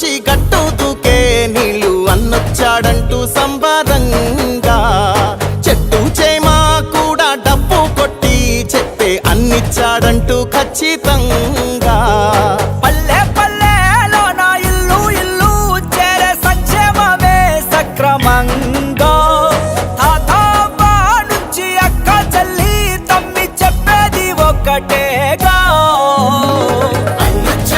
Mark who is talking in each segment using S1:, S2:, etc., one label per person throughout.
S1: నుంచి గట్టు దూకే నీళ్ళు అన్నొచ్చాడంటూ సంబరంగా. చెట్టు చేమా కూడా డబ్బు కొట్టి చెప్పే అన్నిచ్చాడంటూ ఖచ్చితంగా.
S2: పల్లె పల్లెలో నా ఇల్లు ఇల్లు చేరే సంక్షేమమే సక్రమంగా. నుంచి అక్క చెల్లి తమ్మి చెప్పేది
S1: అన్నొచ్చాడు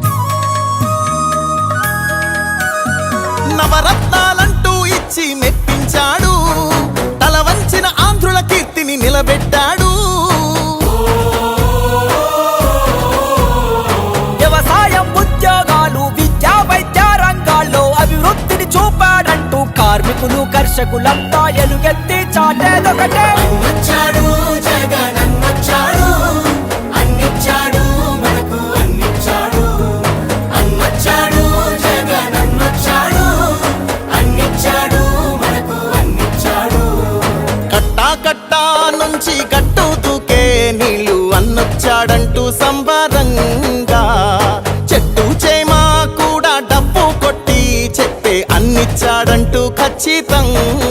S1: మెప్పించాడు తల వంచిన ఆంధ్రుల కీర్తిని నిలబెట్టాడు.
S2: వ్యవసాయం ఉద్యోగాలు విద్యా వైద్య రంగాల్లో అభివృద్ధిని చూపాడంటూ కార్మికులు కర్షకులంతా ఎలుగెత్తి చాటేదొకటే.
S1: జగన్. వచ్చాడంటూ ఖచ్చితంగా